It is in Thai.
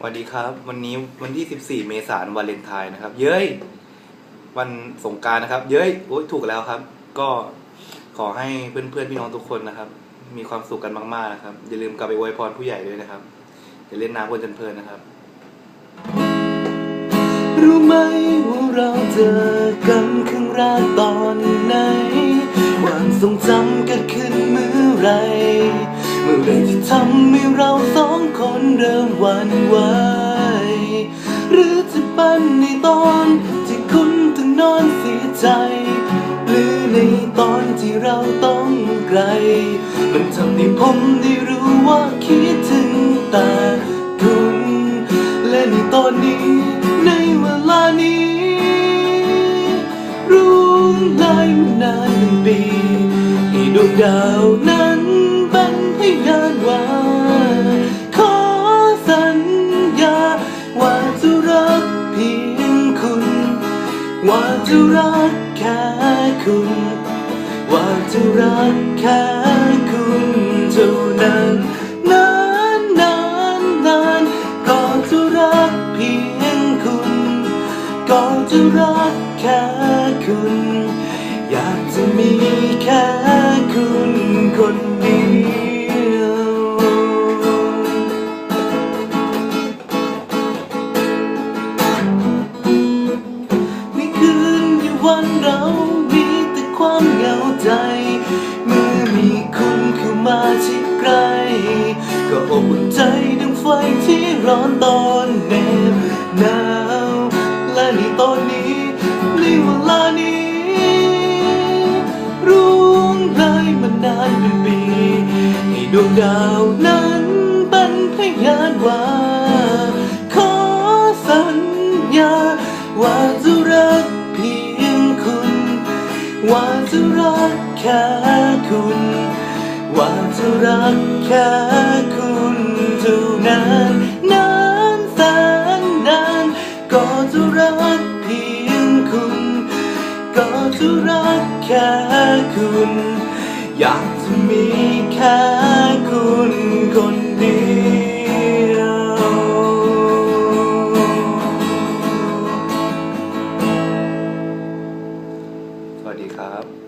สวัสดีครับ วันนี้วันที่ 14 เมษายนวาเลนไทน์นะครับ เย้ย วันสงการนะครับ เย้ยโอ้ยถูกแล้วครับ ก็ขอให้เพื่อนๆพี่น้องทุกคนนะครับ มีความสุขกันมากๆนะครับ อย่าลืมกลับไปอวยพรผู้ใหญ่ด้วยนะครับอย่าเล่นน้ำกันจนเพลินนะครับ รู้ไหมว่าเราเจอกันครั้งแรกตอนไหนความทรงจำเกิดขึ้นเมื่อไร มื่อไรที่ทำให้เราสองคนเริ่มหวั่นไหวหรือจะเป็นในตอนที่คุณต้องนอนเสียใจ หรือในตอนที่เราต้องไกล มันทำให้ผมได้รู้ว่าคิดถึงแต่คุณ และในตอนนี้ ในเวลานี้ รู้ได้มานานหนึ่งปีให้ดวงดาวนั้น ว่าจะรักแค่คุณ ว่าจะรักแค่คุณเท่านั้นนานนานนานก็จะรักเพียงคุณ ก็จะรักแค่คุณ อยากจะมีแค่คุณคน เมื่อมีคุณเข้ามาชิดใกล้ ก็อบอุ่นใจดังไฟที่ร้อนตอนแนบหนาวและในตอนนี้ในเวลานี้รู้เลยมานานเป็นปีให้ดวงดาวนั้นเป็นพยานว่า จะรักแค่คุณ ว่าจะรักแค่คุณเท่านั้นนานแสนนานก็จะรักเพียงคุณ ก็จะรักแค่คุณ อยากจะม ครับ